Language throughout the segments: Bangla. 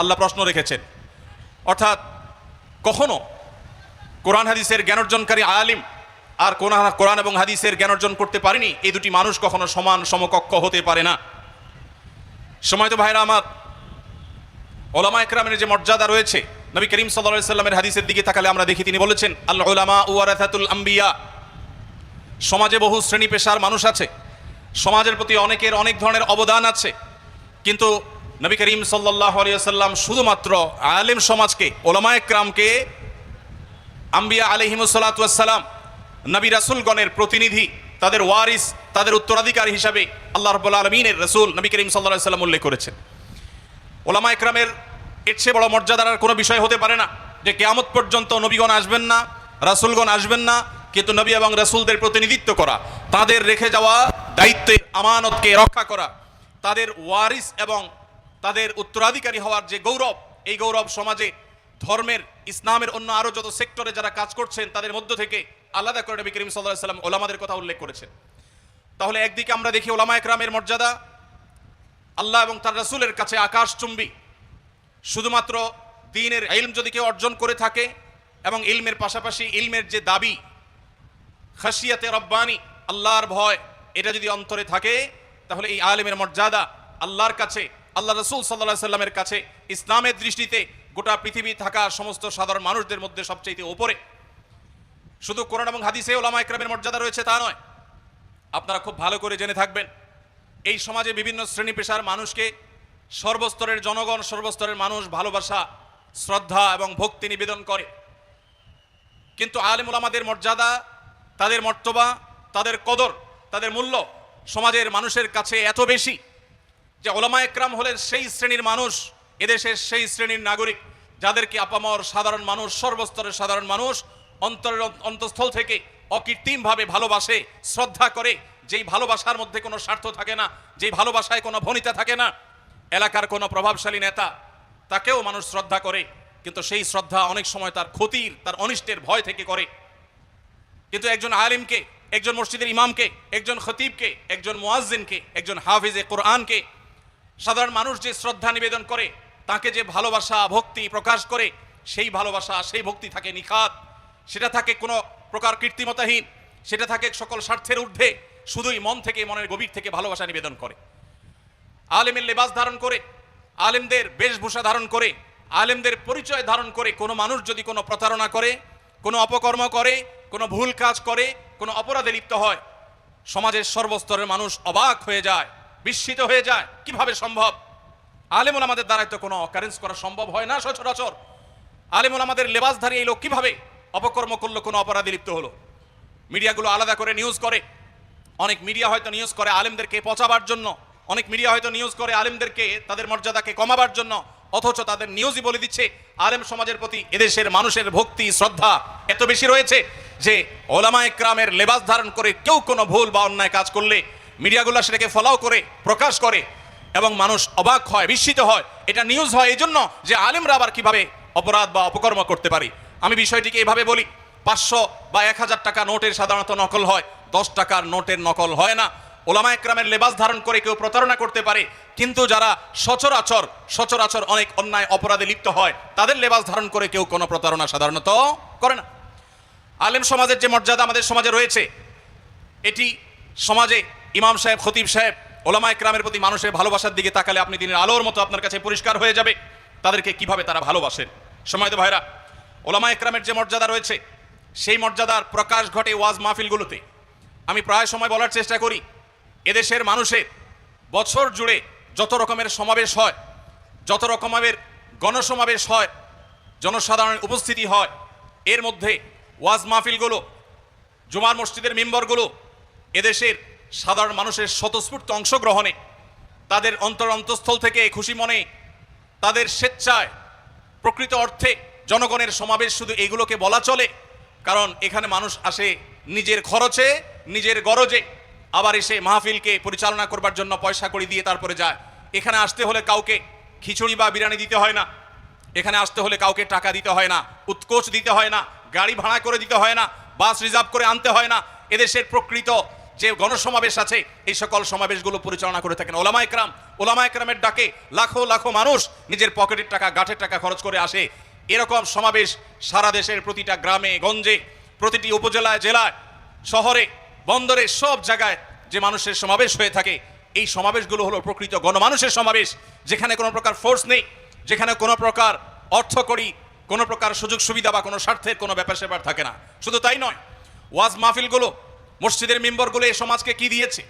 আল্লাহ প্রশ্ন রেখেছেন। অর্থাৎ কখনো কোরআন হাদিসের জ্ঞান অর্জনকারী আলিম আর কোরআন এবং হাদিসের জ্ঞান অর্জন করতে পারেনি, এই দুটি মানুষ কখনো সমান সমকক্ষ হতে পারে না। সময় তো ভাইরা আমার, ওলামা একরামের যে মর্যাদা রয়েছে, নবী করিম সাল্লাল্লাহু সাল্লামের হাদিসের দিকে তাকালে আমরা দেখি, তিনি বলেছেন আল্লাহ উলামা ওয়ারাথাতুল আম্বিয়া। সমাজে বহু শ্রেণি পেশার মানুষ আছে, সমাজের প্রতি অনেকের অনেক ধরনের অবদান আছে, কিন্তু নবী করিম সাল্লাহ আলিয়াল্লাম শুধুমাত্র আলেম সমাজকে ওলামা একরামকে, আম্বিয়া আলহিমসাল্লাম নবী রাসুলগণের প্রতিনিধি, তাদের ওয়ারিস, তাদের উত্তরাধিকারী হিসাবে আল্লাহ রব্বুল আলমিনের রসুল নবী করিম সাল্লাহ সাল্লাম উল্লেখ করেছেন। ওলামা একরামের এর চেয়ে বড় মর্যাদার কোনো বিষয় হতে পারে না যে কেয়ামত পর্যন্ত নবীগণ আসবেন না, রাসুলগণ আসবেন না, কিন্তু নবী এবং রাসুলদের প্রতিনিধিত্ব করা, তাদের রেখে যাওয়া দায়িত্বের আমানতকে রক্ষা করা, তাদের ওয়ারিস এবং তাদের উত্তরাধিকারী হওয়ার যে গৌরব, এই গৌরব সমাজে, ধর্মের, ইসলামের অন্য আরও যত সেক্টরে যারা কাজ করছেন, তাদের মধ্য থেকে আলাদা করে নবী করিম সাল্লাহ সাল্লাম ওলামাদের কথা উল্লেখ করেছেন। তাহলে একদিকে আমরা দেখি ওলামা একরামের মর্যাদা, আল্লাহ এবং তার রাসূলের কাছে আকাশচুম্বী। শুধুমাত্র দিনের ইলম যদি কেউ অর্জন করে থাকে এবং ইলমের পাশাপাশি ইলমের যে দাবি খাসিয়াতে রব্বানি, আল্লাহর ভয়, এটা যদি অন্তরে থাকে, তাহলে এই আলেমের মর্যাদা আল্লাহর কাছে আল্লাহ রসুল সাল্লাহ সাল্লামের কাছে ইসলামের দৃষ্টিতে গোটা পৃথিবী থাকা সমস্ত সাধারণ মানুষদের মধ্যে সবচেয়ে ওপরে। শুধু কোরআন এবং হাদিসে ওলামা একরামের মর্যাদা রয়েছে তা নয়, আপনারা খুব ভালো করে জেনে থাকবেন, এই সমাজে বিভিন্ন শ্রেণি পেশার মানুষকে সর্বস্তরের জনগণ, সর্বস্তরের মানুষ ভালোবাসা, শ্রদ্ধা এবং ভক্তি নিবেদন করে। কিন্তু আলেমুল আমাদের মর্যাদা, তাদের মর্তবা, তাদের কদর, তাদের মূল্য সমাজের মানুষের কাছে এত বেশি যে ওলামা একরাম হলেন সেই শ্রেণির মানুষ, এদেশের সেই শ্রেণির নাগরিক, যাদেরকে আপামর সাধারণ মানুষ, সর্বস্তরের সাধারণ মানুষ অন্তরের অন্তঃস্থল থেকে অকৃত্রিমভাবে ভালোবাসে, শ্রদ্ধা করে, যেই ভালোবাসার মধ্যে কোনো স্বার্থ থাকে না, যেই ভালোবাসায় কোনো ভনিতা থাকে না, এলাকার কোনো প্রভাবশালী নেতা, তাকেও মানুষ শ্রদ্ধা করে, কিন্তু সেই শ্রদ্ধা অনেক সময় তার ক্ষতির, তার অনিষ্টের ভয় থেকে করে। কিন্তু একজন আলিমকে, একজন মসজিদের ইমামকে, একজন খতিবকে, একজন মুয়াজ্জিনকে, একজন হাফিজে কোরআনকে সাধারণ মানুষ যে শ্রদ্ধা নিবেদন করে, তাকে যে ভালোবাসা, ভক্তি প্রকাশ করে, সেই ভালোবাসা, সেই ভক্তি থাকে নিখাত। সেটা থাকে কোনো প্রকার কৃত্রিমতাহীন সেটা থাকে সকল স্বার্থের ঊর্ধ্বে, শুধুই মন থেকে, মনের গভীর থেকে ভালোবাসা নিবেদন করে। আলেমের লেবাস ধারণ করে, আলেমদের বেশভূষা ধারণ করে, আলেমদের পরিচয় ধারণ করে কোনো মানুষ যদি কোনো প্রতারণা করে, কোনো অপকর্ম করে, কোনো ভুল কাজ করে, কোনো অপরাধে লিপ্ত হয়, সমাজের সর্বস্তরের মানুষ অবাক হয়ে যায়। বিস্মিত হয়ে যায়। কীভাবে সম্ভব? আলেমুল আমাদের দ্বারাই তো কোনো অকারেন্স করা সম্ভব হয় না, সচরাচর। আলেমুল আমাদের লেবাসধারী এই লোক কীভাবে অপকর্ম করল, কোনো অপরাধে লিপ্ত হলো? মিডিয়াগুলো আলাদা করে নিউজ করে। অনেক মিডিয়া হয়তো নিউজ করে আলেমদেরকে পচাবার জন্য। অনেক মিডিয়া হয়তো নিউজ করে আলেমদেরকে তাদের মর্যাদাকে কমাবার জন্য। অথচ তাদের নিউজই বলে দিচ্ছে, আলেম সমাজের প্রতি এদেশের মানুষের ভক্তি, শ্রদ্ধা এত বেশি রয়েছে যে ওলামা একরামের লেবাস ধারণ করে কেউ কোনো ভুল বা অন্যায় কাজ করলে মিডিয়াগুলো সেটাকে ফলাও করে, প্রকাশ করে এবং মানুষ অবাক হয়, বিস্মিত হয়। এটা নিউজ হয় এই জন্য যে আলিমরা আবার কীভাবে অপরাধ বা অপকর্ম করতে পারে। আমি বিষয়টিকে এভাবে বলি, পাঁচশো বা এক হাজার টাকা নোটের সাধারণত নকল হয়, দশ টাকার নোটের নকল হয় না। ওলামা একরামের লেবাস ধারণ করে কেউ প্রতারণা করতে পারে, কিন্তু যারা সচরাচর সচরাচর অনেক অন্যায় অপরাধে লিপ্ত হয়, তাদের লেবাস ধারণ করে কেউ কোনো প্রতারণা সাধারণত করে না। আলেম সমাজের যে মর্যাদা আমাদের সমাজে রয়েছে, এটি সমাজে ইমাম সাহেব, খতিব সাহেব ওলামা একরামের প্রতি মানুষের ভালোবাসার দিকে তাকালে আপনি দিনের আলোর মতো আপনার কাছে পরিষ্কার হয়ে যাবে। তাদেরকে কীভাবে তারা ভালোবাসেন? সময় ভাইরা ওলামা একরামের যে মর্যাদা রয়েছে, সেই মর্যাদার প্রকাশ ঘটে ওয়াজ মাহফিলগুলোতে। আমি প্রায় সময় বলার চেষ্টা করি, এদেশের মানুষের বছর জুড়ে যত রকমের সমাবেশ হয়, যত রকমের গণসমাবেশ হয়, জনসাধারণের উপস্থিতি হয়, এর মধ্যে ওয়াজ মাহফিলগুলো, জুমার মসজিদের মেম্বরগুলো, এদেশের সাধারণ মানুষের স্বতঃস্ফূর্ত অংশগ্রহণে, তাদের অন্তর অন্তঃস্থল থেকে খুশি মনে, তাদের স্বেচ্ছায় প্রকৃত অর্থে জনগণের সমাবেশ শুধু এগুলোকে বলা চলে, কারণ এখানে মানুষ আসে নিজের খরচে, নিজের গরজে, আবার এসে মাহফিলকে পরিচালনা করবার জন্য পয়সা করে দিয়ে তারপরে যায়। এখানে আসতে হলে কাউকে খিচুড়ি বা বিরিয়ানি দিতে হয় না, এখানে আসতে হলে কাউকে টাকা দিতে হয় না, উৎকোচ দিতে হয় না, গাড়ি ভাড়া করে দিতে হয় না, বাস রিজার্ভ করে আনতে হয় না, এদেশের প্রকৃত যে গণসমাবেশ আছে, এই সকল সমাবেশগুলো পরিচালনা করে থাকেন ওলামা একরাম। ওলামা একরামের ডাকে লাখো লাখো মানুষ নিজের পকেটের টাকা গাঠের টাকা খরচ করে আসে। এরকম সমাবেশ সারা দেশের প্রতিটা গ্রামে, গঞ্জে, প্রতিটি উপজেলায়, জেলায়, শহরে, বন্দরে, সব জায়গায় যে মানুষের সমাবেশ হয়ে থাকে, এই সমাবেশগুলো হলো প্রকৃত গণমানুষের সমাবেশ, যেখানে কোনো প্রকার ফোর্স নেই, যেখানে কোনো প্রকার অর্থ করি কোনো প্রকার সুযোগ সুবিধা বা কোনো স্বার্থের কোনো ব্যাপার স্যাপার থাকে না। শুধু তাই নয়, ওয়াজ মাহফিলগুলো মসজিদের মেম্বরগুলো এই সমাজকে কি দিয়েছে,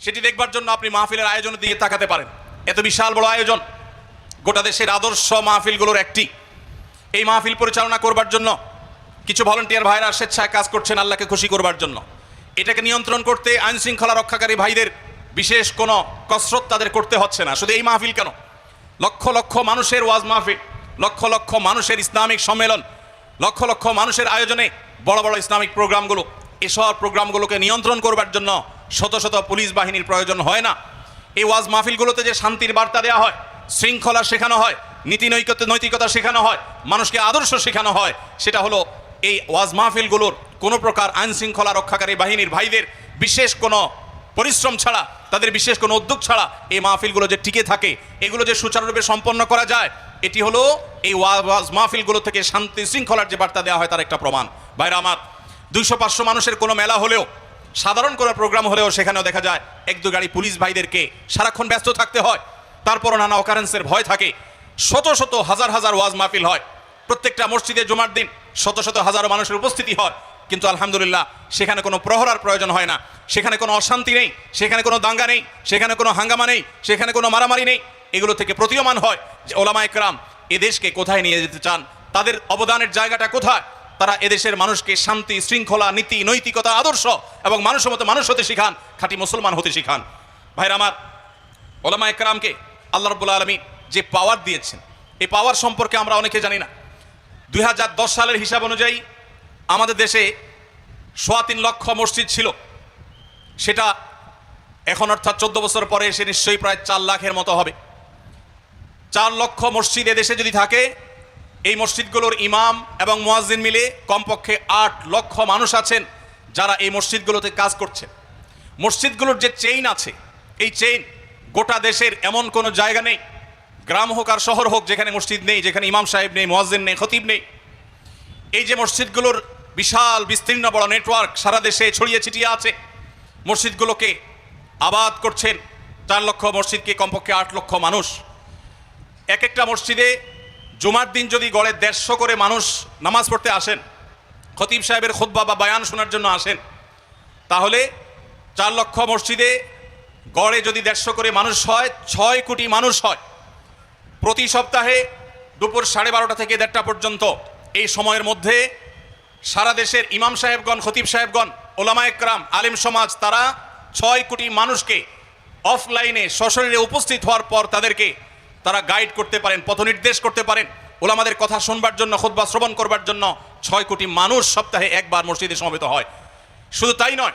সেটি দেখবার জন্য আপনি মাহফিলের আয়োজনের দিকে তাকাতে পারেন। এত বিশাল বড় আয়োজন। গোটা দেশের আদর্শ মাহফিলগুলোর একটি। এই মাহফিল পরিচালনা করবার জন্য কিছু ভলেন্টিয়ার ভাইরা স্বেচ্ছায় কাজ করছেন আল্লাহকে খুশি করবার জন্য। এটাকে নিয়ন্ত্রণ করতে আইন শৃঙ্খলা রক্ষাকারী ভাইদের বিশেষ কোনো কসরত তাদের করতে হচ্ছে না। শুধু এই মাহফিল কেন? লক্ষ লক্ষ মানুষের ওয়াজ মাহফিল, লক্ষ লক্ষ মানুষের ইসলামিক সম্মেলন, লক্ষ লক্ষ মানুষের আয়োজনে বড় বড় ইসলামিক প্রোগ্রামগুলো এসব প্রোগ্রামগুলোকে নিয়ন্ত্রণ করবার জন্য শত শত পুলিশ বাহিনীর প্রয়োজন হয় না। এই ওয়াজ মাহফিলগুলোতে যে শান্তির বার্তা দেওয়া হয়, শৃঙ্খলা শেখানো হয়, নীতি নৈতিকতা শেখানো হয়, মানুষকে আদর্শ শেখানো হয়, সেটা হলো এই ওয়াজ মাহফিলগুলোর কোনো প্রকার আইন শৃঙ্খলা রক্ষাকারী বাহিনীর ভাইদের বিশেষ কোনো পরিশ্রম ছাড়া, তাদের বিশেষ কোনো উদ্যোগ ছাড়া এই মাহফিলগুলো যে টিকে থাকে, এগুলো যে সুচারুরূপে সম্পন্ন করা যায়, এটি হলো এই ওয়াজ মাহফিলগুলো থেকে শান্তি শৃঙ্খলার যে বার্তা দেওয়া হয়, তার একটা প্রমাণ। বাইরে আমার দুইশো পাঁচশো মানুষের কোনো মেলা হলেও, সাধারণ কোনো প্রোগ্রাম হলেও সেখানেও দেখা যায়, এক দু গাড়ি পুলিশ ভাইদেরকে সারাক্ষণ ব্যস্ত থাকতে হয়। তারপরও নানা অকারেন্সের ভয় থাকে। শত শত, হাজার হাজার ওয়াজ মাহফিল হয়। প্রত্যেকটা মসজিদে জুমার দিন শত শত, হাজারো মানুষের উপস্থিতি হয়। কিন্তু আলহামদুলিল্লাহ, সেখানে কোনো প্রহরার প্রয়োজন হয় না। সেখানে কোনো অশান্তি নেই, সেখানে কোনো দাঙ্গা নেই, সেখানে কোনো হাঙ্গামা নেই, সেখানে কোনো মারামারি নেই। এগুলো থেকে প্রতীয়মান হয় যে ওলামা একরাম এ দেশকে কোথায় নিয়ে যেতে চান? তাদের অবদানের জায়গাটা কোথায়? তারা এদেশের মানুষকে শান্তি, শৃঙ্খলা, নীতি, নৈতিকতা, আদর্শ এবং মানুষের মতো মানুষ হতে শিখান, খাঁটি মুসলমান হতে শিখান। ভাইরা আমার, ওলামা একরামকে আল্লাহ রব্বুল আলমী যে পাওয়ার দিয়েছেন, এই পাওয়ার সম্পর্কে আমরা অনেকে জানি না। দুই হাজার দশ সালের হিসাব অনুযায়ী আমাদের দেশে সোয়া তিন লক্ষ মসজিদ ছিল। সেটা এখন অর্থাৎ চোদ্দ বছর পরে এসে নিশ্চয়ই প্রায় চার লাখের মতো হবে। চার লক্ষ মসজিদ এদেশে যদি থাকে এই মসজিদগুলোর ইমাম এবং মুয়াজ্জিন মিলে কমপক্ষে আট লক্ষ মানুষ আছেন যারা এই মসজিদগুলোতে কাজ করছেন। মসজিদগুলোর যে চেইন আছে, এই চেইন গোটা দেশের এমন কোনো জায়গা নেই, গ্রাম হোক আর শহর হোক, যেখানে মসজিদ নেই, যেখানে ইমাম সাহেব নেই, মুয়াজ্জিন নেই, খতিব নেই। এই যে মসজিদগুলোর বিশাল, বিস্তীর্ণ বড় নেটওয়ার্ক সারা দেশে ছড়িয়ে ছিটিয়ে আছে, মসজিদগুলোকে আবাদ করছেন চার লক্ষ মসজিদকে কমপক্ষে আট লক্ষ মানুষ। এক একটা মসজিদে জুমার দিন যদি গড়ে দেড়শো করে মানুষ নামাজ পড়তে আসেন, খতিব সাহেবের খোদ্বা বা বায়ান শোনার জন্য আসেন, তাহলে চার লক্ষ মসজিদে গড়ে যদি দেড়শো করে মানুষ হয়, ছয় কোটি মানুষ হয়। প্রতি সপ্তাহে দুপুর সাড়ে বারোটা থেকে দেড়টা পর্যন্ত এই সময়ের মধ্যে সারা দেশের ইমাম সাহেবগণ, খতিব সাহেবগণ, ওলামা একরাম, আলিম সমাজ, তারা ছয় কোটি মানুষকে অফলাইনে সশরীরে উপস্থিত হওয়ার পর তাদেরকে তারা গাইড করতে পারেন, পথনির্দেশ করতে পারেন। ওলামাদের কথা শুনবার জন্য, খুতবা শ্রবণ করবার জন্য ছয় কোটি মানুষ সপ্তাহে একবার মসজিদে সমবেত হয়। শুধু তাই নয়,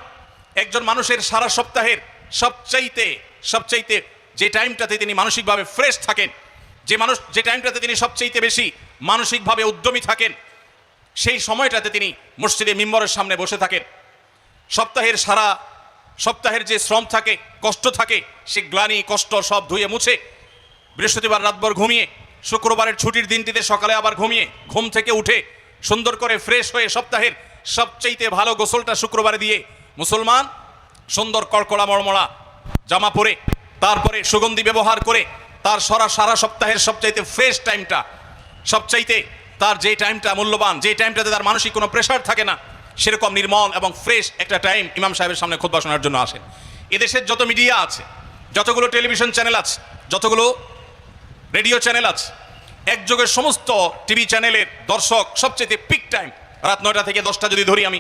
একজন মানুষের সারা সপ্তাহের সবচাইতে সবচাইতে যে টাইমটাতে তিনি মানসিকভাবে ফ্রেশ থাকেন, যে মানুষ, যে টাইমটাতে তিনি সবচাইতে বেশি মানসিকভাবে উদ্যমী থাকেন, সেই সময়টাতে তিনি মসজিদে মিম্বরের সামনে বসে থাকেন। সপ্তাহের সারা, সপ্তাহের যে শ্রম থাকে, কষ্ট থাকে, সে গ্লানি, কষ্ট সব ধুয়ে মুছে বৃহস্পতিবার রাতভর ঘুমিয়ে, শুক্রবারের ছুটির দিনটিতে সকালে আবার ঘুমিয়ে, ঘুম থেকে উঠে সুন্দর করে ফ্রেশ হয়ে সপ্তাহের সবচাইতে ভালো গোসলটা শুক্রবারে দিয়ে মুসলমান সুন্দর কড়কড়া মড়মড়া জামা পরে, তারপরে সুগন্ধি ব্যবহার করে তার সারা সারা সপ্তাহের সবচাইতে ফ্রেশ টাইমটা সবচাইতে তার যে টাইমটা মূল্যবান, যে টাইমটাতে তার মানসিক কোনো প্রেশার থাকে না, সেরকম নির্মল এবং ফ্রেশ একটা টাইম ইমাম সাহেবের সামনে খোদবা শোনার জন্য আসেন। এদেশের যত মিডিয়া আছে, যতগুলো টেলিভিশন চ্যানেল আছে, যতগুলো রেডিও চ্যানেল আছে একযোগের সমস্ত টিভি চ্যানেলের দর্শক সবচেয়ে পিক টাইম রাত নয়টা থেকে দশটা যদি ধরি আমি,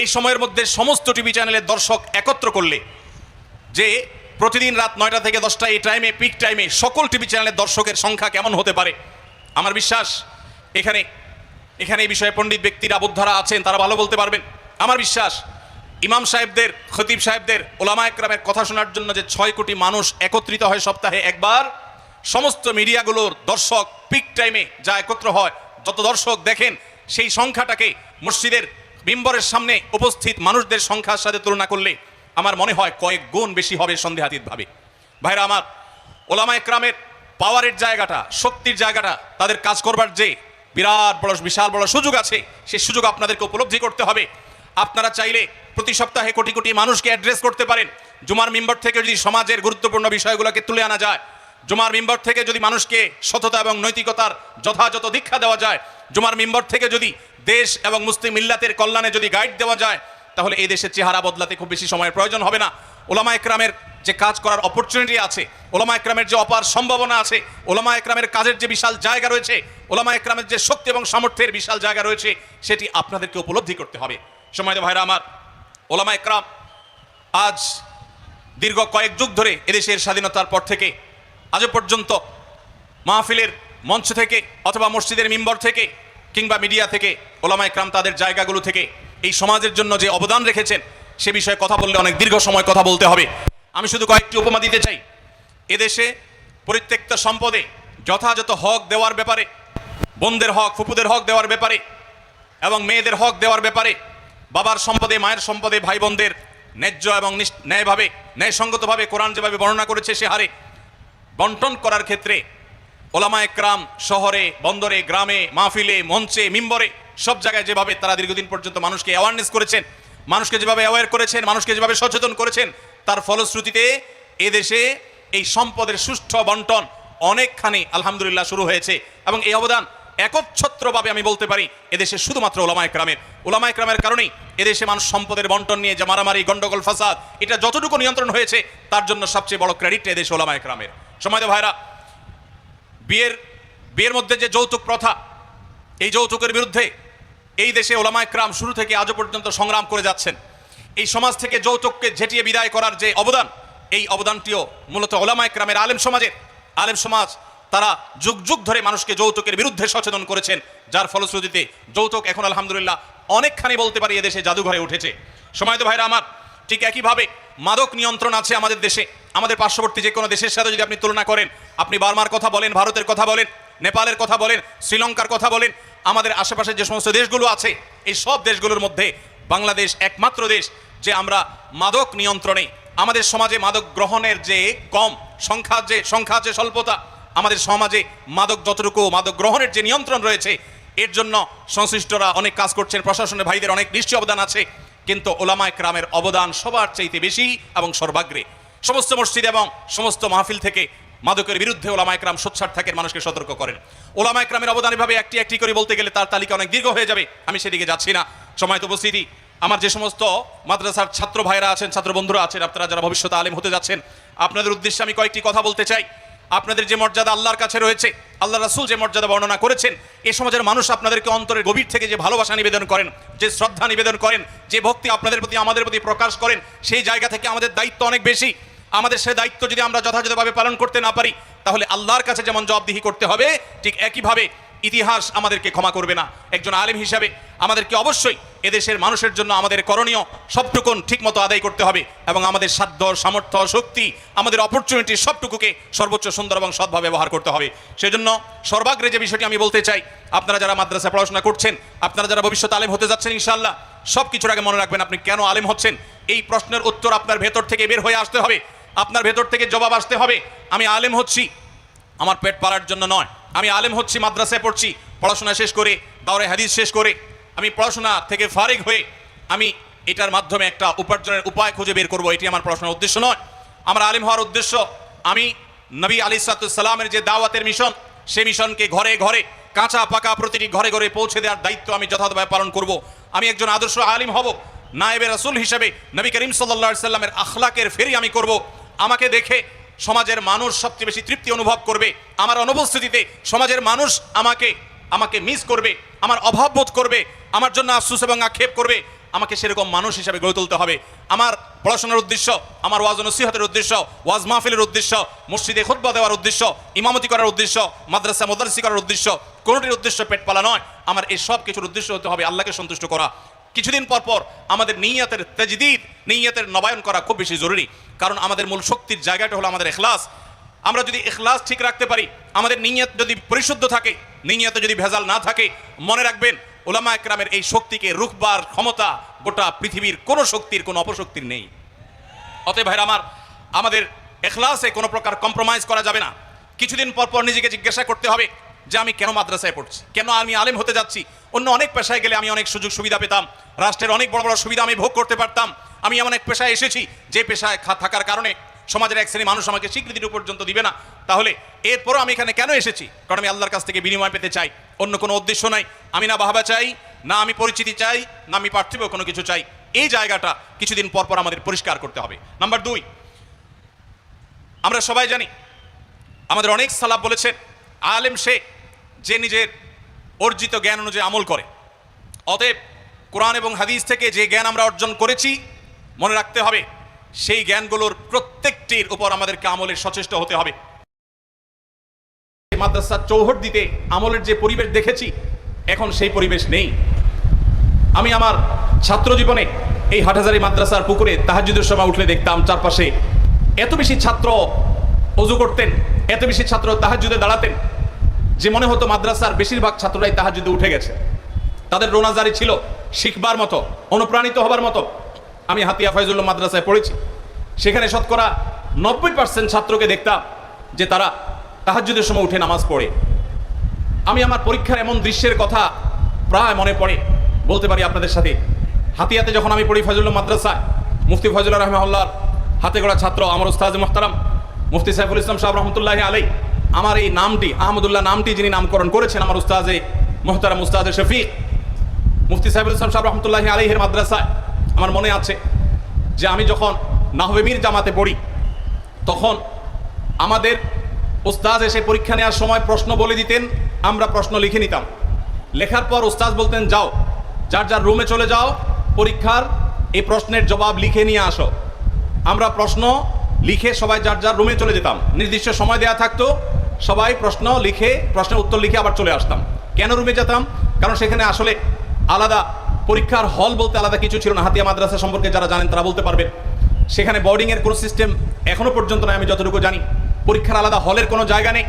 এই সময়ের মধ্যে সমস্ত টিভি চ্যানেলের দর্শক একত্র করলে যে প্রতিদিন রাত নয়টা থেকে দশটা এই টাইমে পিক টাইমে সকল টিভি চ্যানেলের দর্শকের সংখ্যা কেমন হতে পারে? আমার বিশ্বাস, এখানে এখানে এই বিষয়ে পণ্ডিত ব্যক্তিরা বোদ্ধারা আছেন, তারা ভালো বলতে পারবেন। আমার বিশ্বাস, ইমাম সাহেবদের, খতিব সাহেবদের, ওলামা একরামের কথা শোনার জন্য যে ছয় কোটি মানুষ একত্রিত হয় সপ্তাহে একবার সমস্ত মিডিয়াগুলোর দর্শক পিক টাইমে যা একত্র হয়, যত দর্শক দেখেন, সেই সংখ্যাটাকে মসজিদের মিম্বরের সামনে উপস্থিত মানুষদের সংখ্যার সাথে তুলনা করলে আমার মনে হয় কয়েক গুণ বেশি হবে সন্দেহাতীতভাবে। ভাইরা আমার ওলামা একরামের পাওয়ারের জায়গাটা, শক্তির জায়গাটা, তাদের কাজ করবার যে বিরাট বড়, বিশাল বড় সুযোগ আছে সেই সুযোগ আপনাদেরকে উপলব্ধি করতে হবে। আপনারা চাইলে প্রতি সপ্তাহে কোটি কোটি মানুষকে অ্যাড্রেস করতে পারেন। জুমার মেম্বার থেকে যদি সমাজের গুরুত্বপূর্ণ বিষয়গুলোকে তুলে আনা যায় জুমার মেম্বার থেকে যদি মানুষকে সততা এবং নৈতিকতার যথাযথ দীক্ষা দেওয়া যায়, জুমার মেম্বার থেকে যদি দেশ এবং মুসলিম মিল্লাতের কল্যাণে যদি গাইড দেওয়া যায়, তাহলে এই দেশের চেহারা বদলাতে খুব বেশি সময়ের প্রয়োজন হবে না। ওলামা একরামের যে কাজ করার অপরচুনিটি আছে, ওলামা একরামের যে অপার সম্ভাবনা আছে, ওলামা একরামের কাজের যে বিশাল জায়গা রয়েছে, ওলামা একরামের যে শক্তি এবং সামর্থ্যের বিশাল জায়গা রয়েছে, সেটি আপনাদেরকে উপলব্ধি করতে হবে। সময় ভাইরা আমার, ওলামা একরাম আজ দীর্ঘ কয়েক যুগ ধরে এদেশের স্বাধীনতার পর থেকে আজও পর্যন্ত মাহফিলের মঞ্চ থেকে অথবা মসজিদের মিম্বর থেকে কিংবা মিডিয়া থেকে ওলামা একরাম তাদের জায়গাগুলো থেকে এই সমাজের জন্য যে অবদান রেখেছেন, সে বিষয়ে কথা বললে অনেক দীর্ঘ সময় কথা বলতে হবে। আমি শুধু কয়েকটি উপমা দিতে চাই। এদেশে পরিত্যক্ত সম্পদে যথাযথ হক দেওয়ার ব্যাপারে, বোনদের হক ফুপুদের হক দেওয়ার ব্যাপারে এবং মেয়েদের হক দেওয়ার ব্যাপারে, বাবার সম্পদে, মায়ের সম্পদে ভাই বোনদের ন্যায্য এবং ন্যায়ভাবে, ন্যায়সঙ্গতভাবে কোরআন যেভাবে বর্ণনা করেছে সে হারে বন্টন করার ক্ষেত্রে ওলামা একরাম শহরে, বন্দরে, গ্রামে, মাহফিলে, মঞ্চে, মিম্বরে, সব জায়গায় যেভাবে তারা দীর্ঘদিন পর্যন্ত মানুষকে অ্যাওয়ারনেস করেছেন, মানুষকে যেভাবে অ্যাওয়ার করেছেন, মানুষকে যেভাবে সচেতন করেছেন, তার ফলশ্রুতিতে এদেশে এই সম্পদের সুষ্ঠু বন্টন অনেকখানি আলহামদুলিল্লাহ শুরু হয়েছে এবং এই অবদান একচ্ছত্রভাবে আমি বলতে পারি এদেশে শুধুমাত্র ওলামা একরামের। ওলামা একরামের কারণেই এদেশে মানুষ সম্পদের বন্টন নিয়ে যে মারামারি, গন্ডগোল, ফাসাদ, এটা যতটুকু নিয়ন্ত্রণ হয়েছে, তার জন্য সবচেয়ে বড় ক্রেডিট এদেশে ওলামা একরামের। সময় ভাইরা। বিয়ের বিয়ের মধ্যে যে যৌতুক প্রথা, এই যৌতুকের বিরুদ্ধে এই দেশে ওলামা একরাম শুরু থেকে আজও পর্যন্ত সংগ্রাম করে যাচ্ছেন। এই সমাজ থেকে যৌতুককে ঝেঁটিয়ে বিদায় করার যে অবদান, এই অবদানটিও মূলত ওলামা একরামের আলেম সমাজের। আলেম সমাজ তারা যুগ যুগ ধরে মানুষকে যৌতুকের বিরুদ্ধে সচেতন করেছেন, যার ফলশ্রুতিতে যৌতুক এখন আলহামদুলিল্লাহ অনেকখানি বলতে পারি এদেশে জাদুঘরে উঠেছে। সময় তো ভাইরা আমার, ঠিক একইভাবে মাদক নিয়ন্ত্রণ আছে আমাদের দেশে, আমাদের পার্শ্ববর্তী যে কোনো দেশের সাথে যদি আপনি তুলনা করেন, আপনি বার্মার কথা বলেন, ভারতের কথা বলেন, নেপালের কথা বলেন, শ্রীলঙ্কার কথা বলেন, আমাদের আশেপাশে যে সমস্ত দেশগুলো আছে, এই সব দেশগুলোর মধ্যে বাংলাদেশ একমাত্র দেশ যে আমরা মাদক নিয়ন্ত্রণে, আমাদের সমাজে মাদক গ্রহণের যে কম সংখ্যা যে সংখ্যা যে স্বল্পতা, আমাদের সমাজে মাদক যতটুকু, মাদক গ্রহণের যে নিয়ন্ত্রণ রয়েছে, এর জন্য সংশ্লিষ্টরা অনেক কাজ করছেন, প্রশাসনের ভাইদের অনেক নিশ্চয় অবদান আছে। কিন্তু ওলামায় ক্রামের অবদান সবার চাইতে বেশি এবং সর্বাগ্রে। সমস্ত মসজিদ এবং সমস্ত মাহফিল থেকে মাদকের বিরুদ্ধে ওলামা একরাম সোচ্ছার থাকেন, মানুষকে সতর্ক করেন। ওলামা একরামের অবদান এভাবে একটি একটি করে বলতে গেলে তার তালিকা অনেক দীর্ঘ হয়ে যাবে, আমি সেদিকে যাচ্ছি না। সময় তো উপস্থিতি। আমার যে সমস্ত মাদ্রাসার ছাত্র ভাইরা আছেন, ছাত্র বন্ধুরা আছেন, আপনারা যারা ভবিষ্যতে আলেম হতে যাচ্ছেন, আপনাদের উদ্দেশ্যে আমি কয়েকটি কথা বলতে চাই। আপনাদের যে মর্যাদা আল্লাহর কাছে রয়েছে, আল্লাহ রাসুল যে মর্যাদা বর্ণনা করেছেন, এ সমাজের মানুষ আপনাদেরকে অন্তরের গভীর থেকে যে ভালোবাসা নিবেদন করেন, যে শ্রদ্ধা নিবেদন করেন, যে ভক্তি আপনাদের প্রতি, আমাদের প্রতি প্রকাশ করেন, সেই জায়গা থেকে আমাদের দায়িত্ব অনেক বেশি। আমাদের সে দায়িত্ব যদি আমরা যথাযথভাবে পালন করতে না পারি, তাহলে আল্লাহর কাছে যেমন জবাবদিহি করতে হবে, ঠিক একইভাবে ইতিহাস আমাদেরকে ক্ষমা করবে না। একজন আলেম হিসাবে আমাদেরকে অবশ্যই এদেশের মানুষের জন্য আমাদের করণীয় সবটুকুন ঠিকমতো আদায় করতে হবে এবং আমাদের সাধ্য, সামর্থ্য, শক্তি, আমাদের অপরচুনিটি সবটুকুকে সর্বোচ্চ সুন্দর এবং সৎভাবে ব্যবহার করতে হবে। সেজন্য সর্বাগ্রে যে বিষয়টি আমি বলতে চাই, আপনারা যারা মাদ্রাসায় পড়াশোনা করছেন, আপনারা যারা ভবিষ্যৎ আলেম হতে যাচ্ছেন ইনশাল্লাহ সব কিছুর আগে মনে রাখবেন আপনি কেন আলেম হচ্ছেন। এই প্রশ্নের উত্তর আপনার ভেতর থেকে বের হয়ে আসতে হবে, আপনার ভেতর থেকে জবাব আসতে হবে, আমি আলেম হচ্ছি, আমার পেট পালার জন্য নয়। আমি আলেম হচ্ছি, মাদ্রাসায় পড়ছি, পড়াশোনা শেষ করে, দাওরে হাদিস শেষ করে, আমি পড়াশোনা থেকে ফারিগ হয়ে আমি এটার মাধ্যমে একটা উপার্জনের উপায় খুঁজে বের করব, এটি আমার পড়াশোনার উদ্দেশ্য নয়। আমার আলেম হওয়ার উদ্দেশ্য, আমি নবী আলী সালামের যে দাওয়াতের মিশন, সে মিশনকে ঘরে ঘরে, কাঁচা পাকা প্রতিটি ঘরে ঘরে পৌঁছে দেওয়ার দায়িত্ব আমি যথাযথভাবে পালন করব। আমি একজন আদর্শ আলিম হব, নায়েবে রাসুল হিসেবে নবী করিম সাল্লা সাল্লামের আখলাকের ফেরি আমি করব। আমাকে দেখে সমাজের মানুষ সবচেয়ে বেশি তৃপ্তি অনুভব করবে আমার অনুপস্থিতিতে। সমাজের মানুষ আমাকে আমাকে মিস করবে, আমার অভাব বোধ করবে, আমার জন্য আফসুস এবং আক্ষেপ করবে, আমাকে সেরকম মানুষ হিসেবে গড়ে তুলতে হবে। আমার পড়াশোনার উদ্দেশ্য, আমার ওয়াজ নসিহতের উদ্দেশ্য, ওয়াজ মাহফিলের উদ্দেশ্য, মসজিদে খুতবা দেওয়ার উদ্দেশ্য, ইমামতি করার উদ্দেশ্য, মাদ্রাসা মোদারসি করার উদ্দেশ্য, কোনোটির উদ্দেশ্য পেট পালা নয়। আমার এই সব কিছুর উদ্দেশ্য হতে হবে আল্লাহকে সন্তুষ্ট করা। কিছুদিন পর পর আমাদের নিয়াতের তেজদিদ, নিয়াতের নবায়ন করা খুব বেশি জরুরি। কারণ আমাদের মূল শক্তির জায়গাটা হলো আমাদের এখলাস। আমরা যদি এখলাস ঠিক রাখতে পারি, আমাদের নিয়ত যদি পরিশুদ্ধ থাকে, নিয়তে যদি ভেজাল না থাকে, মনে রাখবেন ওলামা একরামের এই শক্তিকে রুখবার ক্ষমতা গোটা পৃথিবীর কোনো শক্তির, কোনো অপশক্তির নেই। অতএব ভাইরা আমার, আমাদের এখলাসে কোনো প্রকার কম্প্রোমাইজ করা যাবে না। কিছুদিন পর পর নিজেকে জিজ্ঞাসা করতে হবে যে আমি কেন মাদ্রাসায় পড়ছি, কেন আমি আলেম হতে যাচ্ছি অন্য অনেক পেশায় গেলে আমি অনেক সুযোগ সুবিধা পেতাম। রাষ্ট্রের অনেক বড় বড় সুবিধা আমি ভোগ করতে পারতাম। আমি এমন এক পেশায় এসেছি, যে পেশায় থাকার কারণে সমাজের এক শ্রেণি মানুষ আমাকে স্বীকৃতির পর্যন্ত দিবে না। তাহলে এরপরও আমি এখানে কেন এসেছি? কারণ আমি আল্লাহর কাছ থেকে বিনিময় পেতে চাই। অন্য কোনো উদ্দেশ্য নাই। আমি না বাহাবা চাই, না আমি পরিচিতি চাই, না আমি পার্থিব কোনো কিছু চাই। এই জায়গাটা কিছুদিন পর পর আমাদের পরিষ্কার করতে হবে। নাম্বার দুই, আমরা সবাই জানি, আমাদের অনেক সালাব বলেছেন, আলেম সে, যে নিজের অর্জিত জ্ঞান অনুযায়ী আমল করে। অতএব কোরআন এবং হাদিস থেকে যে জ্ঞান আমরা অর্জন করেছি, মনে রাখতে হবে, সেই জ্ঞানগুলোর প্রত্যেকটির উপর আমাদেরকে আমলের সচেষ্ট হতে হবে। মাদ্রাসার দিতে আমলের যে পরিবেশ দেখেছি, এখন সেই পরিবেশ নেই। আমি আমার ছাত্র জীবনে এই হাটহাজারি মাদ্রাসার পুকুরে তাহাজুদের সময় উঠলে দেখতাম, চারপাশে এত বেশি ছাত্র অজু করতেন, এত বেশি ছাত্র তাহাজুদে দাঁড়াতেন যে মনে হতো মাদ্রাসার বেশিরভাগ ছাত্ররাই তাহাজুদে উঠে গেছে। তাদের রোনাজারি ছিল শিখবার মতো, অনুপ্রাণিত হবার মতো। আমি হাতিয়া ফয়জুল্লাহ মাদ্রাসায় পড়েছি। সেখানে শতকরা নব্বই পার্সেন্ট ছাত্রকে দেখতাম যে তারা তাহাজুদের সময় উঠে নামাজ পড়ে। আমি আমার পরীক্ষার এমন দৃশ্যের কথা প্রায় মনে পড়ে। বলতে পারি আপনাদের সাথে, হাতিয়াতে যখন আমি পড়ি ফজলুল্লাহ মাদ্রাসায়, মুফতি ফজলুর রহমাল্লাহর হাতে গড়া ছাত্র আমার উস্তাজ মোহতারাম, মুফতি সাইফুল ইসলাম সাহেব রহমতুল্লাহ আলাই আমার এই নামটি, আহমদুল্লাহ নামটি যিনি নামকরণ করেছেন, আমার উস্তাজে মোহতারাম উস্তাজে শফিক, মুফতি সাহেবুল ইসলাম সাহেব রহমতুল্লাহ আলাইহের মাদ্রাসায় আমার মনে আছে যে আমি যখন নাহবেমির জামাতে পড়ি, তখন আমাদের ওস্তাজ এসে পরীক্ষা নেওয়ার সময় প্রশ্ন বলে দিতেন, আমরা প্রশ্ন লিখে নিতাম। লেখার পর ওস্তাজ বলতেন, যাও, যার যার রুমে চলে যাও, পরীক্ষার এই প্রশ্নের জবাব লিখে নিয়ে আসো। আমরা প্রশ্ন লিখে সবাই যার যার রুমে চলে যেতাম। নির্দিষ্ট সময় দেওয়া থাকতো সবাই প্রশ্ন লিখে, প্রশ্নের উত্তর লিখে আবার চলে আসতাম। কেন রুমে যেতাম? কারণ সেখানে আসলে আলাদা পরীক্ষার হল বলতে আলাদা কিছু ছিল না। হাতিয়া মাদ্রাসা সম্পর্কে যারা জানেন তারা বলতে পারবেন। সেখানে বোর্ডিংয়ের কোনো সিস্টেম এখনও পর্যন্ত নয় আমি যতটুকু জানি। পরীক্ষার আলাদা হলের কোনো জায়গা নেই।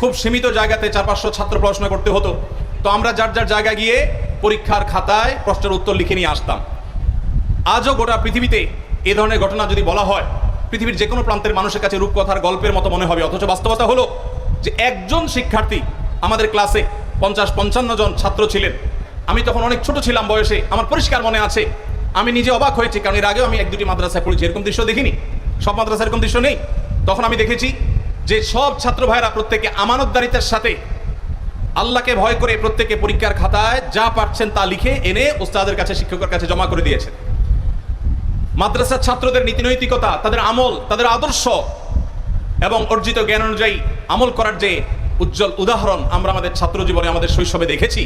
খুব সীমিত জায়গাতে চার, পাঁচশো ছাত্র পড়াশোনা করতে হতো। তো আমরা যার যার জায়গায় গিয়ে পরীক্ষার খাতায় প্রশ্নের উত্তর লিখে নিয়ে আসতাম। আজও গোটা পৃথিবীতে এ ধরনের ঘটনা যদি বলা হয় পৃথিবীর যে কোনো প্রান্তের মানুষের কাছে রূপকথার গল্পের মতো মনে হবে। অথচ বাস্তবতা হলো যে একজন শিক্ষার্থী আমাদের ক্লাসে পঞ্চাশ পঞ্চান্ন জন ছাত্র ছিলেন। আমি তখন অনেক ছোট ছিলাম বয়সে, আমার পরিষ্কার মনে আছে। আমি নিজে অবাক হয়েছি, কারণ এর আগেও আমি এক দুটি মাদ্রাসায় পড়েছি, এরকম দৃশ্য দেখিনি। সব মাদ্রাসা এরকম দৃশ্য নেই। তখন আমি দেখেছি যে সব ছাত্র ভাইরা প্রত্যেকে আমানতদারিতার সাথে আল্লাহকে ভয় করে প্রত্যেকে পরীক্ষার খাতায় যা পারছেন তা লিখে এনে ওস্তাদের কাছে, শিক্ষকের কাছে জমা করে দিয়েছেন। মাদ্রাসার ছাত্রদের নীতিনৈতিকতা, তাদের আমল, তাদের আদর্শ এবং অর্জিত জ্ঞান অনুযায়ী আমল করার যে উজ্জ্বল উদাহরণ আমরা আমাদের ছাত্র জীবনে আমাদের শৈশবে দেখেছি,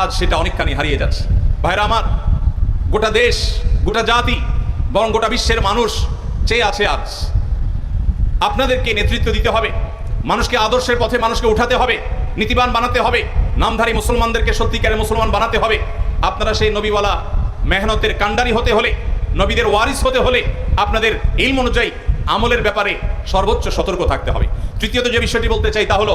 আজ সেটা অনেকখানি হারিয়ে যাচ্ছে। ভাইরা আমার, গোটা দেশ, গোটা জাতি, বরং গোটা বিশ্বের মানুষ চেয়ে আছে আজ। আপনাদেরকে নেতৃত্ব দিতে হবে, মানুষকে আদর্শের পথে মানুষকে উঠাতে হবে, নীতিবান বানাতে হবে, নামধারী মুসলমানদেরকে সত্যিকারের মুসলমান বানাতে হবে। আপনারা সেই নবীওয়ালা মেহনতের কাণ্ডারি হতে হলে নবীদের ওয়ারিস হতে হলে আপনাদের ইলম অনুযায়ী আমলের ব্যাপারে সর্বোচ্চ সতর্ক থাকতে হবে। তৃতীয়ত যে বিষয়টি বলতে চাই তা হলো,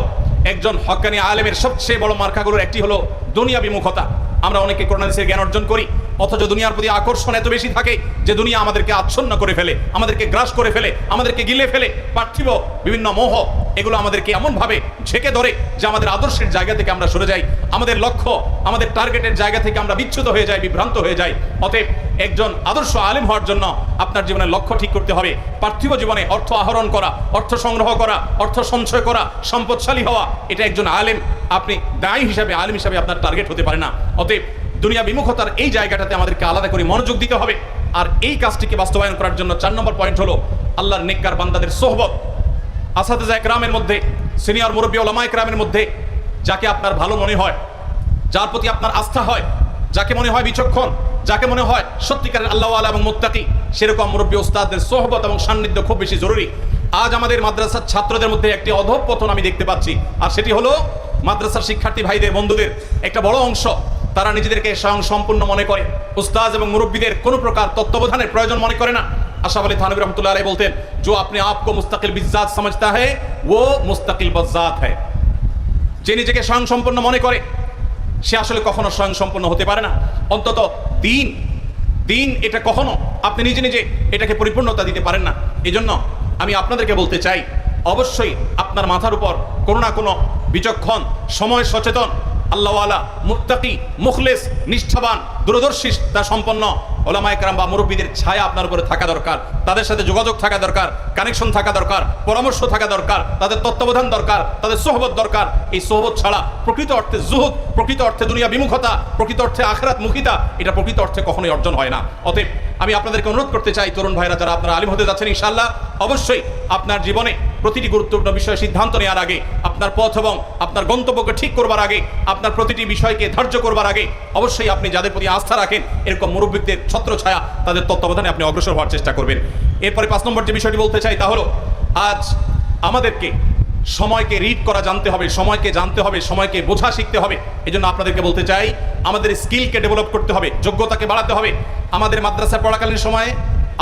একজন হক্কানি আলেমের সবচেয়ে বড় মার্কাগুলোর একটি হলো দুনিয়া বিমুখতা। আমরা অনেকে করোনাদিসের জ্ঞান অর্জন করি, অথচ দুনিয়ার প্রতি আকর্ষণ এত বেশি থাকে যে দুনিয়া আমাদেরকে আচ্ছন্ন করে ফেলে, আমাদেরকে গ্রাস করে ফেলে, আমাদেরকে গিলে ফেলে, পার্থিব বিভিন্ন মোহ এগুলো আমাদেরকে এমনভাবে ঝেঁকে ধরে যে আমাদের আদর্শের জায়গা থেকে আমরা সরে যাই, আমাদের লক্ষ্য, আমাদের টার্গেটের জায়গা থেকে আমরা বিচ্যুত হয়ে যাই, বিভ্রান্ত হয়ে যাই। অতএব একজন আদর্শ আলেম হওয়ার জন্য আপনার জীবনের লক্ষ্য ঠিক করতে হবে। পার্থিব জীবনে অর্থ আহরণ করা, অর্থ সংগ্রহ করা, অর্থ সঞ্চয় করা, সম্পদশালী হওয়া, এটা একজন আলেম, আপনি দায়ী হিসাবে, আলেম হিসাবে আপনার টার্গেট হতে পারে না। অতএব দুনিয়া বিমুখতার এই জায়গাটাতে আমাদেরকে আলাদা করে মনোযোগ দিতে হবে। আর এই কাজটিকে বাস্তবায়ন করার জন্য চার নম্বর পয়েন্ট হলো আল্লাহর নেককার বান্দাদের সোহবত। আসাদা একরামের মধ্যে, সিনিয়র মুরব্বী ওলামা একরামের মধ্যে, যাকে আপনার ভালো মনে হয়, যার প্রতি আপনার আস্থা হয়, যাকে মনে হয় বিচক্ষণ, যাকে মনে হয় সত্যিকারের আল্লাহ আলা এবং মুত্তাকি, সেরকম মুরব্বী ওস্তাদের সোহবত এবং সান্নিধ্য খুব বেশি জরুরি। আজ আমাদের মাদ্রাসার ছাত্রদের মধ্যে একটি অধঃপতন আমি দেখতে পাচ্ছি, আর সেটি হলো মাদ্রাসার শিক্ষার্থী ভাইদের, বন্ধুদের একটা বড় অংশ, তারা নিজেদেরকে স্বয়ং সম্পূর্ণ মনে করে। উস্তাজ এবং মুরব্বীদের কোনো প্রকার তত্ত্বাবধানের প্রয়োজন মনে করে না। আশাফ আলী থানবী রহমতুল্লাহ আলাই বলতেন जो अपने आप को मुस्तकिल बिजात समझता है वो मुस्तकिल बजात है যে নিজেকে স্বয়ং সম্পন্ন মনে করে সে আসলে কখনো স্বয়ং সম্পন্ন হতে পারে না অন্তত দিন দিন এটা কখনো আপনি নিজে নিজে এটাকে পরিপূর্ণতা দিতে পারেন না এই জন্য আমি আপনাদেরকে বলতে চাই অবশ্যই আপনার মাথার উপর কোনো না কোনো বিচক্ষণ সময় সচেতন আল্লাহওয়ালা, মুত্তাকি, মুখলেস, নিষ্ঠাবান, দূরদর্শী, তা সম্পন্ন ওলামা একরাম বা মুরব্বীদের ছায়া আপনার উপরে থাকা দরকার, তাদের সাথে যোগাযোগ থাকা দরকার কানেকশন থাকা দরকার, পরামর্শ থাকা দরকার, তাদের তত্ত্বাবধান দরকার, তাদের সোহবত দরকার। এই সোহবত ছাড়া প্রকৃত অর্থে জুহুদ, প্রকৃত অর্থে দুনিয়া বিমুখতা, প্রকৃত অর্থে আখরাত মুখিতা, এটা প্রকৃত অর্থে কখনোই অর্জন হয় না। অতএব আমি আপনাদেরকে অনুরোধ করতে চাই, তরুণ ভাইরা, যারা আপনারা আলিম হতে যাচ্ছেন ইনশাল্লাহ অবশ্যই আপনার জীবনে প্রতিটি গুরুত্বপূর্ণ বিষয়ে সিদ্ধান্ত নেওয়ার আগে, আপনার পথ এবং আপনার গন্তব্যকে ঠিক করবার আগে, আপনার প্রতিটি বিষয়কে ধার্য করবার আগে, অবশ্যই আপনি যাদের প্রতি আস্থা রাখেন, এরকম মুরব্বীদের ছত্রছায়া, তাদের তত্ত্বাবধানে আপনি অগ্রসর হওয়ার চেষ্টা করবেন। এরপরে পাঁচ নম্বর যে বিষয়টি বলতে চাই তা হলো, আজ আমাদেরকে সময়কে রিড করা জানতে হবে, সময়কে জানতে হবে, সময়কে বোঝা শিখতে হবে। এই জন্য আপনাদেরকে বলতে চাই, আমাদের স্কিলকে ডেভেলপ করতে হবে, যোগ্যতাকে বাড়াতে হবে। আমাদের মাদ্রাসায় পড়াকালীন সময়ে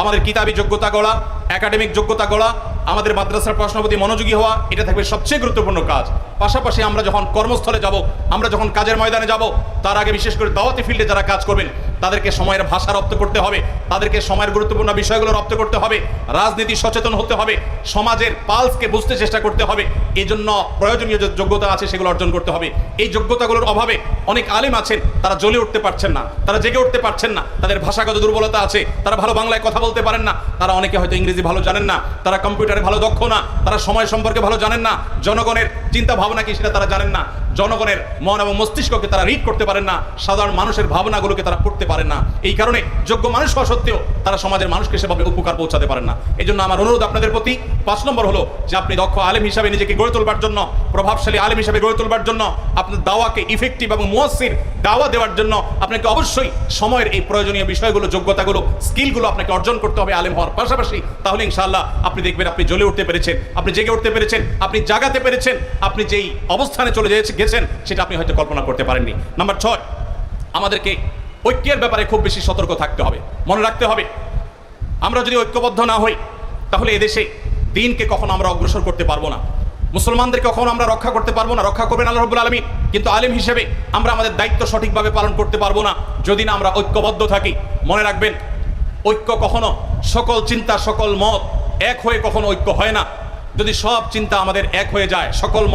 আমাদের কিতাবি যোগ্যতা গড়া, একাডেমিক যোগ্যতা গড়া আমাদের মাদ্রাসার পড়াশোনার প্রতি মনোযোগী হওয়া, এটা থাকবে সবচেয়ে গুরুত্বপূর্ণ কাজ। পাশাপাশি আমরা যখন কর্মস্থলে যাব, আমরা যখন কাজের ময়দানে যাব, তার আগে বিশেষ করে দাওয়াতি ফিল্ডে যারা কাজ করবেন তাদেরকে সময়ের ভাষা রপ্ত করতে হবে, তাদেরকে সময়ের গুরুত্বপূর্ণ বিষয়গুলো রপ্ত করতে হবে, রাজনীতি সচেতন হতে হবে, সমাজের পালসকে বুঝতে চেষ্টা করতে হবে এই জন্য প্রয়োজনীয় যে যোগ্যতা আছে সেগুলো অর্জন করতে হবে। এই যোগ্যতাগুলোর অভাবে অনেক আলেম আছেন, তারা জ্বলে উঠতে পারছেন না, তারা জেগে উঠতে পারছেন না, তাদের ভাষাগত দুর্বলতা আছে, তারা ভালো বাংলায় কথা বলতে পারেন না, তারা অনেকে হয়তো ইংরেজি ভালো জানেন না, তারা কম্পিউটারে ভালো দক্ষ না, তারা সময় সম্পর্কে ভালো জানেন না, জনগণের চিন্তা ভাবনা কি সেটা তারা জানেন না জনগণের মন এবং মস্তিষ্ককে তারা রিড করতে পারেন না, সাধারণ মানুষের ভাবনাগুলোকে তারা পড়তে পারেন না। এই কারণে যোগ্য মানুষ হওয়া সত্ত্বেও তারা সমাজের মানুষকে সেভাবে উপকার পৌঁছাতে পারেন না। এই জন্য আমার অনুরোধ আপনাদের প্রতি, পাঁচ নম্বর হলো যে আপনি দক্ষ আলেম হিসাবে নিজেকে গড়ে তোলবার জন্য, প্রভাবশালী আলেম হিসাবে গড়ে তোলবার জন্য, আপনার দাওয়াকে ইফেক্টিভ এবং মুয়াসির দাওয়া দেওয়ার জন্য আপনাকে অবশ্যই সময়ের এই প্রয়োজনীয় বিষয়গুলো, যোগ্যতাগুলো স্কিলগুলো আপনাকে অর্জন করতে হবে আলেম হওয়ার পাশাপাশি। তাহলে ইনশাআল্লাহ আপনি দেখবেন আপনি জ্বলে উঠতে পেরেছেন, আপনি জেগে উঠতে পেরেছেন, আপনি জাগাতে পেরেছেন, আপনি যেই অবস্থানে চলে যেছে- গেছেন সেটা আপনি হয়তো কল্পনা করতে পারেননি। নাম্বার ছয়, আমাদেরকে ঐক্যের ব্যাপারে খুব বেশি সতর্ক থাকতে হবে। মনে রাখতে হবে, আমরা যদি ঐক্যবদ্ধ না হই, তাহলে এদেশে দিনকে কখনো আমরা অগ্রসর করতে পারব না। মুসলমানদের কখনো আমরা রক্ষা করতে পারব না। রক্ষা করবেন আল্লাহ রব্বুল আলমী কিন্তু আলেম হিসেবে আমরা আমাদের দায়িত্ব সঠিকভাবে পালন করতে পারব না। যদি না আমরা ঐক্যবদ্ধ থাকি, মনে রাখবেন, ঐক্য কখনো সকল চিন্তা, সকল মত এক হয়ে কখনো ঐক্য হয় না। যদি সব চিন্তা আমাদের এক হয়ে যায়, সকল মত